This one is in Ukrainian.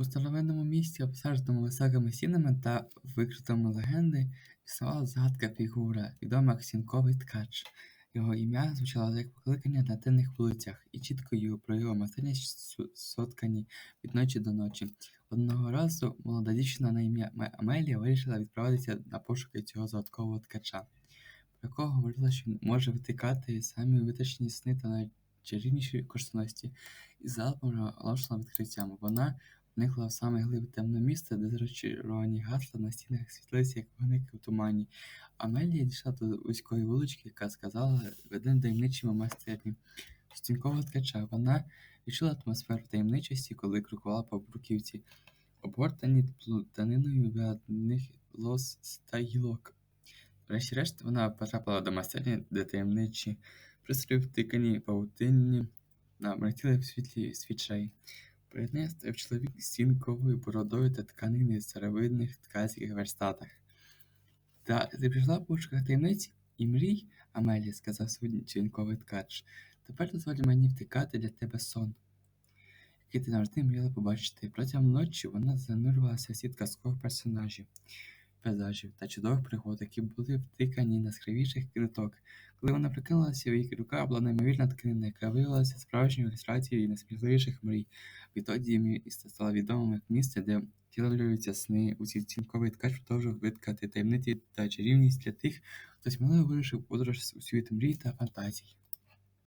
У старовинному місті, обсадженому високими стінами та викритому легенди, існувала загадка фігура, відома як Сіньковий ткач. Його ім'я звучало як покликання на темних вулицях, і чіткою про його майстерність соткані від ночі до ночі. Одного разу молода дівчина на ім'я Ме- Амелія вирішила відправитися на пошуки цього загадкового ткача, про якого говорила, що він може витикати самі виточні сни та найчарівніші коштовності. І залпом оголошена відкриттям. Вона вникла в саме глиб темне місце, де зачаровані гасла на стінах світлиці, як вогники у тумані. Амелія дійшла до вузької вулички, яка сказала один таємничому майстерні стінкового ткача. Вона відчула атмосферу таємничості, коли крокувала по бруківці, обгортані плутаниною в'ядних лос та гілок. Врешті-решт вона потрапила до майстерні, де таємничі пристрої втикані павутинні на мерехтіли в світлі свічей. Нею чоловік з стінковою бородою та тканини в старовинних ткацьких верстатах. Та ти прийшла в пошуках таємниць і мрій, Амелія, сказав свинковий ткач. Тепер дозволь мені втикати для тебе сон, який ти завжди мріяла побачити. Протягом ночі вона занурювалася в світ казкових персонажів, пейзажів та чудових пригод, які були втикані на скравіших книжок. Коли вона прикинулася, в її руках була неймовірна тканина, яка виявилася справжньою ілюстрацією найсміливіших мрій. Відтоді місто стало відомим як місце, де втілюються сни. У цій цінковий ткач продовжував виткати таємниці та чарівність для тих, хто сміливо вирішив подорож у світ мрій та фантазій.